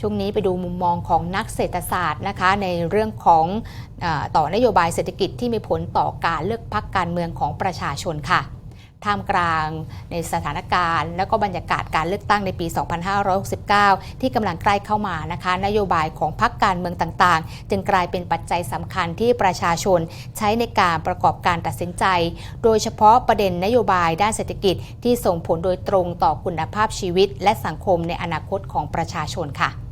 ช่วงนี้ไปดูมุมมองของนักเศรษฐศาสตร์นะคะ ในเรื่องของอต่อนโยบายเศรษฐกิจที่มีผลต่อการเลือกพักการเมืองของประชาชนค่ะท่ามกลางในสถานการณ์ และก็บรรยากาศการเลือกตั้งในปี 2569 ที่กำลังใกล้เข้ามานะคะ นโยบายของพรรคการเมืองต่างๆ จึงกลายเป็นปัจจัยสำคัญที่ประชาชนใช้ในการประกอบการตัดสินใจ โดยเฉพาะประเด็นนโยบายด้านเศรษฐกิจที่ส่งผลโดยตรงต่อคุณภาพชีวิต และสังคมในอนาคตของประชาชนค่ะ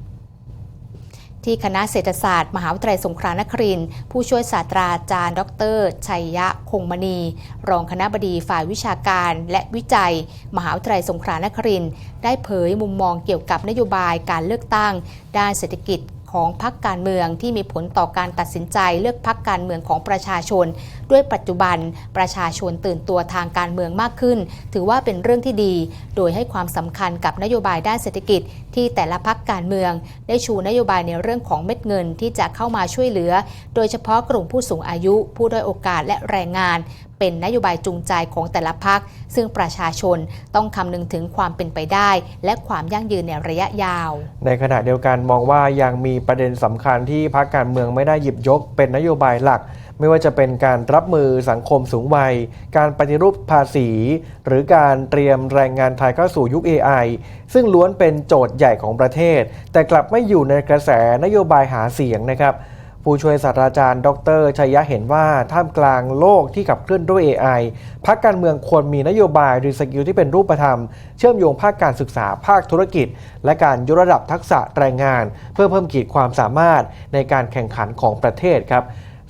ที่คณะเศรษฐศาสตร์ มหาวิทยาลัยสงขลานครินทร์ผู้ช่วยศาสตราจารย์ ดร ชัยยะคงมณี รองคณะบดีฝ่ายวิชาการและวิจัย มหาวิทยาลัยสงขลานครินทร์ได้เผยมุมมองเกี่ยวกับนโยบายการเลือกตั้ง ด้านเศรษฐกิจ ของพรรคการเมืองที่มีผลต่อการตัดสินใจเลือกพรรคการเมืองของประชาชน ด้วยปัจจุบันประชาชนตื่นตัวทางการเมืองมากขึ้น ถือว่าเป็นเรื่องที่ดี โดยให้ความสำคัญกับนโยบายด้านเศรษฐกิจ ที่แต่ละพรรคการเมือง ได้ชูนโยบายในเรื่องของเม็ดเงินที่จะเข้ามาช่วยเหลือ โดยเฉพาะกลุ่มผู้สูงอายุ ผู้ด้อยโอกาสและแรงงาน เป็นนโยบายจูงใจของแต่ละพรรคซึ่งประชาชนต้องคำนึงถึงความเป็นไปได้ และความยั่งยืนในระยะยาว ในขณะเดียวกันมองว่ายังมีประเด็นสำคัญที่พรรคการเมืองไม่ได้หยิบยก เป็นนโยบายหลัก ไม่ว่าจะเป็นการรับมือสังคมสูงวัย การปฏิรูปภาษี หรือการเตรียมแรงงานไทยเข้าสู่ยุค AI ซึ่งล้วนเป็นโจทย์ใหญ่ของประเทศ แต่กลับไม่อยู่ในกระแสนโยบายหาเสียงนะครับ ผู้ช่วยศาสตราจารย์ ดรชัยยะเห็นว่าท่ามกลางโลกที่ขับเคลื่อนด้วย AI พรรคการเมืองควรมีนโยบายหรือสกิลที่เป็นรูปธรรม เชื่อมโยงภาคการศึกษาภาคธุรกิจ และการยกระดับทักษะแรงงาน เพื่อเพิ่มขีดความสามารถในการแข่งขันของประเทศครับ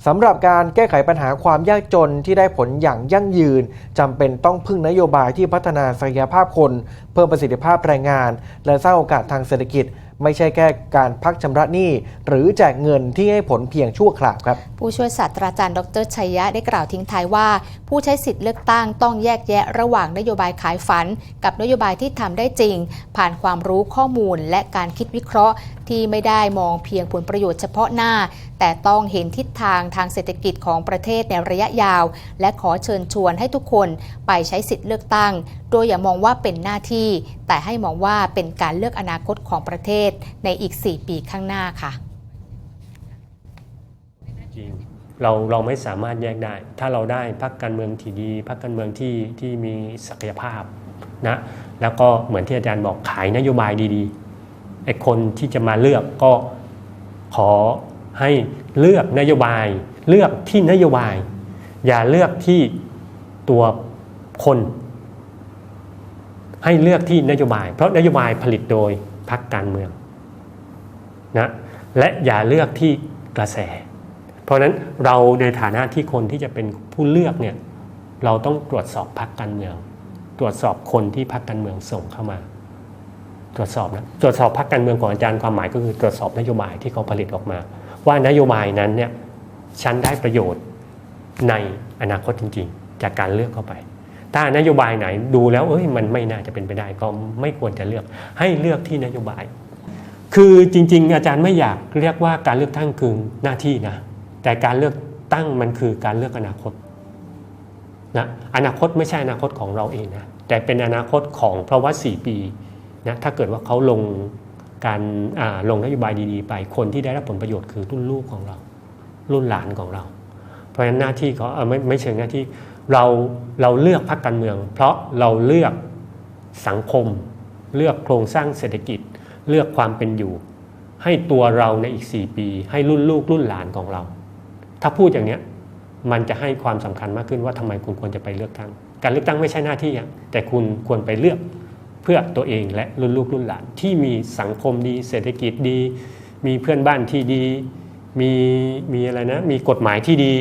สำหรับการแก้ไขปัญหาความยากจนที่ได้ผลอย่างยั่งยืนจำเป็นต้องพึ่งนโยบายที่พัฒนาศักยภาพคน เพิ่มประสิทธิภาพแรงงาน และสร้างโอกาสทางเศรษฐกิจไม่ใช่แค่การพักชำระหนี้ หรือแจกเงินที่ให้ผลเพียงชั่วคราวครับ ผู้ช่วยศาสตราจารย์ดรชัยยะได้กล่าวทิ้งท้ายว่า ผู้ใช้สิทธิ์เลือกตั้งต้องแยกแยะระหว่างนโยบายขายฝัน กับนโยบายที่ทำได้จริง ผ่านความรู้ข้อมูลและการคิดวิเคราะห์ ที่ไม่ได้มองเพียงผลประโยชน์เฉพาะหน้า แต่ต้องเห็นทิศทางทางเศรษฐกิจของประเทศในระยะยาว และขอเชิญชวนให้ทุกคนไปใช้สิทธิ์เลือกตั้ง โดยอย่ามองว่าเป็นหน้าที่ แต่ให้มองว่าเป็นการเลือกอนาคตของประเทศในอีก 4 ปีข้างหน้าค่ะ จริงเราเราไม่สามารถแยกได้ ถ้าเราได้พรรคการเมืองที่ดีพรรคการเมืองที่ที่มีศักยภาพนะแล้วก็เหมือนที่อาจารย์บอกขายนโยบายดีๆไอ้คนที่จะมาเลือกก็ขอให้เลือกนโยบาย เลือกที่นโยบาย อย่าเลือกที่ตัวคน ให้เลือกที่นโยบาย เพราะนโยบายผลิตโดยพรรคการเมืองนะและอย่าเลือกที่กระแส เพราะนั้นเราในฐานะที่คนที่จะเป็นผู้เลือกเนี่ยเราต้องตรวจสอบพรรคการเมือง ตรวจสอบคนที่พรรคการเมืองส่งเข้ามา ตรวจสอบนะตรวจสอบพรรคการเมืองของอาจารย์ความหมายก็คือตรวจสอบนโยบายที่เขาผลิตออกมา ว่านโยบายนั้นเนี่ยฉันได้ประโยชน์ในอนาคตจริง ๆ จากการเลือกเข้าไป ถ้านโยบายไหนดูแล้วเอ้ยมันไม่น่าจะเป็นไปได้ก็ไม่ควรจะเลือกให้เลือกที่นโยบาย คือจริง ๆ อาจารย์ไม่อยากเรียกว่าการเลือกตั้งคือหน้าที่นะแต่การเลือกตั้งมันคือการเลือกอนาคตนะอนาคตไม่ใช่อนาคตของเราเองนะแต่เป็นอนาคตของเพราะว่า 4 ปีนะถ้าเกิดว่าเขาลงการลงนโยบายดีๆ ไปคนที่ได้รับผลประโยชน์คือรุ่นลูกของเรา รุ่นหลานของเรา เพราะฉะนั้นหน้าที่เขาไม่ไม่เชิงหน้าที่เราเราเลือกพรรคการเมือง เพราะเราเลือกสังคม เลือกโครงสร้างเศรษฐกิจ เลือกความเป็นอยู่ ให้ตัวเราในอีก 4 ปี ให้รุ่นลูกรุ่นหลานของเรา ถ้าพูดอย่างเนี้ยมันจะให้ความสำคัญมากขึ้นว่าทำไมคุณควรจะไปเลือกตั้ง การเลือกตั้งไม่ใช่หน้าที่แต่คุณควรไปเลือกเพื่อตัวเองและรุ่นลูกรุ่นหลานที่มีสังคมดีเศรษฐกิจดี มีเพื่อนบ้านที่ดี มีมีอะไรนะ มีกฎหมายที่ดี